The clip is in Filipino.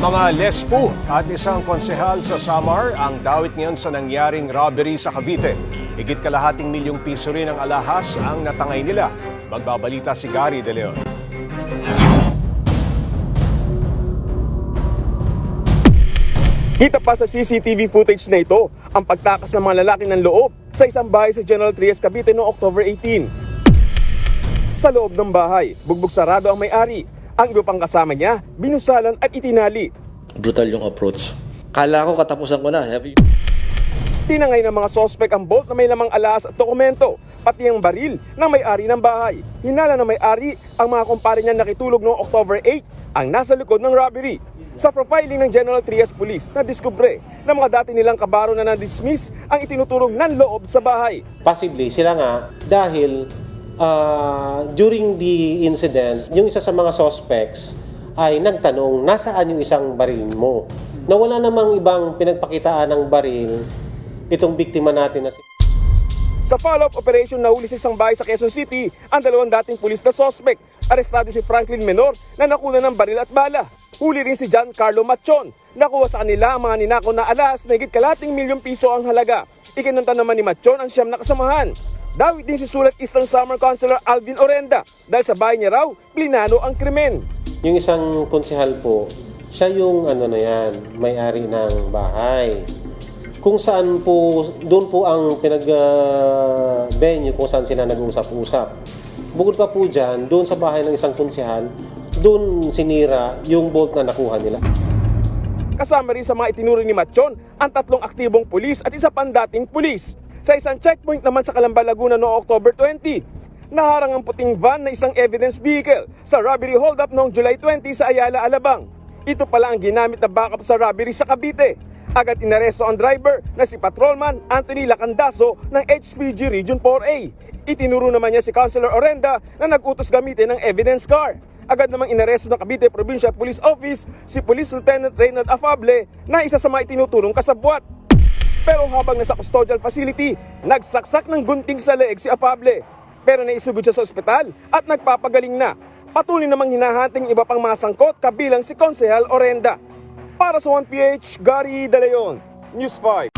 Mga lespo at isang konsehal sa Samar ang dawit ngayon sa nangyaring robbery sa Cavite. Higit kalahating milyong piso rin ang alahas ang natangay nila. Magbabalita si Gary De Leon. Kita pa sa CCTV footage na ito ang pagtakas ng mga lalaki ng loob sa isang bahay sa General Trias, Cavite noong October 18. Sa loob ng bahay, bugbog sarado ang may-ari. Ang iba pang kasama niya, binusalan at itinali. brutal yung approach. Kala ko katapusan ko na. Sabi, Tinangay ng mga sospek ang bolt na may lamang alas at dokumento, pati ang baril ng may-ari ng bahay. Hinala ng may-ari ang mga kumpare niya nakitulog noong October 8 ang nasa likod ng robbery. Sa profiling ng General Trias Police, nadiskubre na mga dati nilang kabaro na na-dismiss ang itinuturong ng loob sa bahay. possibly sila nga dahil ah, during the incident, yung isa sa mga suspects ay nagtanong, nasaan yung isang baril mo? Na wala namang ibang pinagpakitaan ng baril itong biktima natin na si Sa follow-up operation, nahuli sa isang bahay sa Quezon City ang dalawang dating pulis na sospek. Arestado si Franklin Menor na nakuna ng baril at bala. Huli rin si John Carlo Machon. Nakuha sa kanila ang mga ninakaw na alas na higit kalating milyong piso ang halaga. Ikinanta naman ni Machon ang siyam na kasamahan. Dawit din si Sulat Eastern Summer Councilor Alvin Orenda dahil sa bahay niya raw, plinano ang krimen. Yung isang konsehal po, siya yung ano na yan, may-ari ng bahay. Kung saan po, doon po ang pinag-venue kung saan sila nag-uusap-usap. Bukod pa po dyan, doon sa bahay ng isang konsehal, doon sinira yung bolt na nakuha nila. Kasama rin sa mga itinuring ni Machon ang tatlong aktibong pulis at isa pang dating pulis. Sa isang checkpoint naman sa Calamba, Laguna noong October 20, naharang ang puting van na isang evidence vehicle sa robbery holdup noong July 20 sa Ayala, Alabang. Ito pala ang ginamit na backup sa robbery sa Cavite. Agad inaresto ang driver na si Patrolman Anthony Lacandaso ng HPG Region 4A. Itinuro naman niya si Councilor Orenda na nag-utos gamitin ng evidence car. Agad namang inaresto ng Cavite Provincial Police Office si Police Lieutenant Reynald Afable na isa sa mga itinuturong kasabwat. Pero habang nasa custodial facility, nagsaksak ng gunting sa leeg si Afable. Pero naisugod siya sa ospital at nagpapagaling na. Patuloy namang hinahanting iba pang mga sangkot kabilang si Konsehal Orenda. Para sa 1PH, Gary De Leon, News 5.